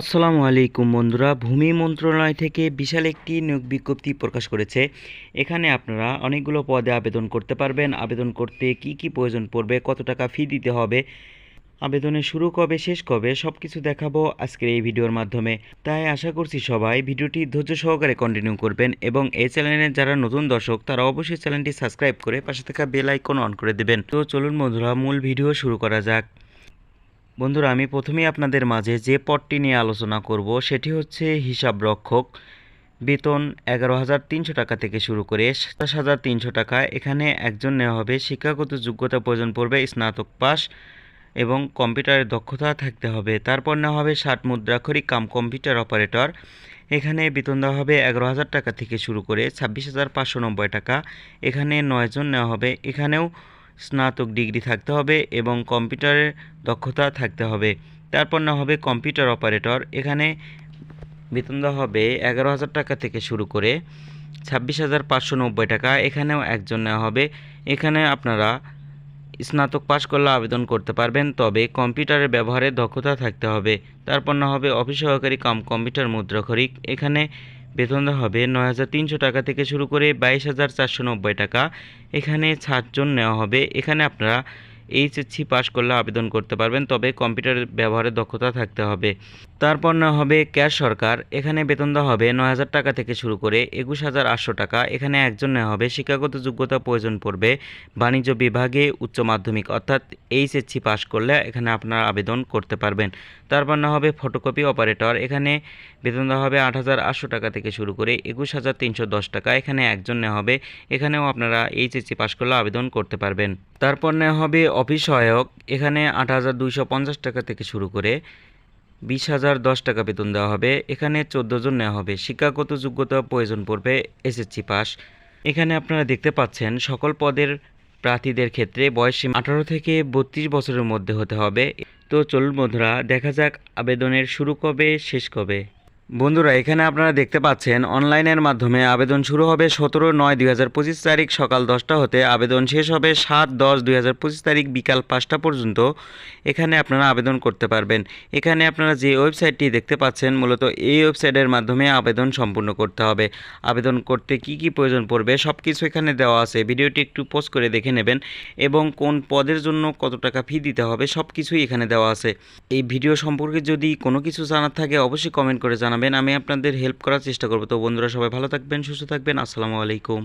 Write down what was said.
আসসালামু আলাইকুম বন্ধুরা, ভূমি মন্ত্রণালয় থেকে বিশাল একটি নিয়োগ বিজ্ঞপ্তি প্রকাশ করেছে। এখানে আপনারা অনেকগুলো পদে আবেদন করতে পারবেন। আবেদন করতে কি কি প্রয়োজন পড়বে, কত টাকা ফি দিতে হবে, আবেদনের শুরু কবে, শেষ কবে সব কিছু দেখাবো আজকের এই ভিডিওর মাধ্যমে। তাই আশা করছি সবাই ভিডিওটি ধৈর্য সহকারে কন্টিনিউ করবেন এবং এই চ্যানেলের যারা নতুন দর্শক, তারা অবশ্যই চ্যানেলটি সাবস্ক্রাইব করে পাশে থাকা বেল আইকন অন করে দেবেন। তো চলুন বন্ধুরা, মূল ভিডিও শুরু করা যাক। বন্ধুরা, আমি প্রথমেই আপনাদের মাঝে যে পদটি নিয়ে আলোচনা করব, সেটি হচ্ছে হিসাব রক্ষক বেতন এগারো হাজার তিনশো টাকা থেকে শুরু করে সাতাশ হাজার তিনশো টাকা। এখানে একজন নেওয়া হবে, শিক্ষাগত যোগ্যতা প্রয়োজন পড়বে, স্নাতক পাস এবং কম্পিউটারের দক্ষতা থাকতে হবে। তারপর নেওয়া হবে ষাট মুদ্রাক্ষরিক কাম কম্পিউটার অপারেটর। এখানে বেতন দেওয়া হবে এগারো হাজার টাকা থেকে শুরু করে ছাব্বিশ হাজার পাঁচশো নব্বই টাকা। এখানে নয়জন নেওয়া হবে। এখানেও স্নাতক ডিগ্রি থাকতে হবে এবং কম্পিউটারের দক্ষতা থাকতে হবে। তারপর না হবে কম্পিউটার অপারেটর। এখানে বেতন দেওয়া হবে এগারো হাজার টাকা থেকে শুরু করে ছাব্বিশ হাজার পাঁচশো নব্বই টাকা। এখানেও একজন নেওয়া হবে। এখানে আপনারা স্নাতক পাশ করলে আবেদন করতে পারবেন, তবে কম্পিউটারের ব্যবহারে দক্ষতা থাকতে হবে। তারপর না হবে অফিস সহকারী কাম কম্পিউটার মুদ্রাক্ষরিক। এখানে বেতন দেওয়া হবে নয় হাজার তিনশো টাকা থেকে শুরু করে বাইশ হাজার চারশো নব্বই টাকা। এখানে ছাড়জন নেওয়া হবে। এখানে আপনারা এইচএসসি পাশ করলে আবেদন করতে পারবেন, তবে কম্পিউটার ব্যবহারে দক্ষতা থাকতে হবে। তারপর না হবে ক্যাশ সরকার, এখানে বেতন দেওয়া হবে নয় হাজার টাকা থেকে শুরু করে একুশ হাজার আটশো টাকা। এখানে একজন নেওয়া হবে, শিক্ষাগত যোগ্যতা প্রয়োজন পড়বে বাণিজ্য বিভাগে উচ্চ মাধ্যমিক, অর্থাৎ এইচএসসি পাশ করলে এখানে আপনারা আবেদন করতে পারবেন। তারপর না হবে ফটোকপি অপারেটর এখানে বেতন দেওয়া হবে আট হাজার আটশো টাকা থেকে শুরু করে একুশ হাজার তিনশো দশ টাকা। এখানে একজন নেওয়া হবে, এখানেও আপনারা এইচএসসি পাশ করলে আবেদন করতে পারবেন। তারপর নেওয়া হবে অফিস সহায়ক এখানে আট হাজার দুইশো পঞ্চাশ টাকা থেকে শুরু করে বিশ হাজার দশ টাকা বেতন দেওয়া হবে। এখানে চোদ্দ জন নেওয়া হবে। শিক্ষাগত যোগ্যতা প্রয়োজন পড়বে। SSC pass. এখানে আপনারা দেখতে পাচ্ছেন, সকল পদের প্রার্থীদের ক্ষেত্রে বয়স আঠারো থেকে বত্রিশ বছরের মধ্যে হতে হবে। তো চলুন বন্ধুরা, দেখা যাক আবেদনের শুরু কবে, শেষ কবে। বন্ধুরা, এখানে আপনারা দেখতে পাচ্ছেন, অনলাইনের মাধ্যমে আবেদন শুরু হবে সতেরো নয় দুই হাজার পঁচিশ তারিখ সকাল দশটা হতে। আবেদন শেষ হবে সাত দশ দুই হাজার পঁচিশ তারিখ বিকাল পাঁচটা পর্যন্ত। এখানে আপনারা আবেদন করতে পারবেন। এখানে আপনারা যে ওয়েবসাইটটি দেখতে পাচ্ছেন, মূলত এই ওয়েবসাইটের মাধ্যমে আবেদন সম্পূর্ণ করতে হবে। আবেদন করতে কি কি প্রয়োজন পড়বে সব কিছু এখানে দেওয়া আছে। ভিডিওটি একটু পোস্ট করে দেখে নেবেন এবং কোন পদের জন্য কত টাকা ফি দিতে হবে সব কিছুই এখানে দেওয়া আছে। এই ভিডিও সম্পর্কে যদি কোনো কিছু জানার থাকে, অবশ্যই কমেন্ট করে জানাবেন, আমি আপনাদের হেল্প করার চেষ্টা করব। তো বন্ধুরা, সবাই ভালো থাকবেন, সুস্থ থাকবেন। আসসালামু আলাইকুম।